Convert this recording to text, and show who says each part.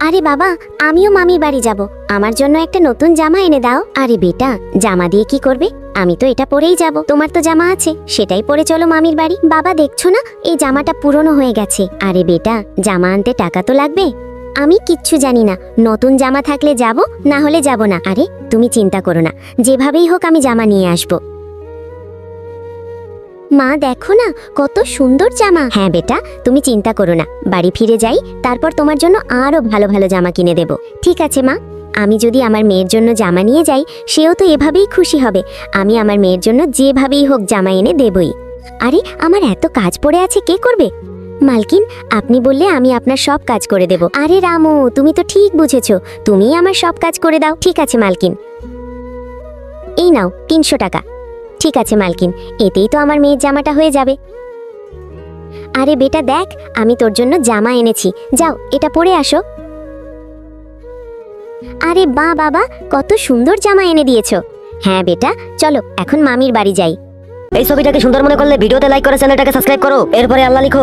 Speaker 1: আরে বাবা, আমিও মামির বাড়ি যাব। আমার জন্য একটা নতুন জামা এনে দাও। আরে বেটা, জামা দিয়ে কি করবে? আমি তো এটা পরেই যাব। তোমার তো জামা আছে। সেটাই পরে চলো মামির বাড়ি। বাবা, দেখছ না? এই জামাটা পুরনো হয়ে গেছে। আরে বেটা, জামা আনতে টাকা তো লাগবে? আমি কিচ্ছু জানি না। নতুন জামা থাকলে যাব, না হলে যাব না। আরে, তুমি চিন্তা করো না। যেভাবেই হোক আমি জামা নিয়ে আসব। মা, দেখো না, কত সুন্দর জামা। হ্যাঁ বেটা, তুমি চিন্তা করো না। বাড়ি ফিরে যাই, তারপর তোমার জন্য আরও ভালো ভালো জামা কিনে দেব। ঠিক আছে মা। আমি যদি আমার মেয়ের জন্য জামা নিয়ে যাই, সেও তো এভাবেই খুশি হবে। আমি আমার মেয়ের জন্য যেভাবেই হোক জামা এনে দেবই। আরে, আমার এত কাজ পড়ে আছে, কে করবে? মালকিন, আপনি বললে আমি আপনার সব কাজ করে দেব। আরে রামু, তুমি তো ঠিক বুঝেছ। তুমিই আমার সব কাজ করে দাও। ঠিক আছে মালকিন। এই নাও, তিনশো টাকা। ঠিক আছে, মালকিন। এতেই তো আমার মেয়ের জামাটা হয়ে যাবে। আরে বেটা, দেখ, আমি তোর জন্য জামা এনেছি। যাও, এটা পরে আসো। আরে বা, বাবা, কত সুন্দর জামা এনে দিয়েছ। হ্যাঁ বেটা, চলো, এখন মামির বাড়ি যাই।
Speaker 2: এই ছবিটাকে সুন্দর মনে করলে ভিডিওতে লাইক করে চ্যানেলটাকে সাবস্ক্রাইব করো। এরপরে আল্লাহ লিখো।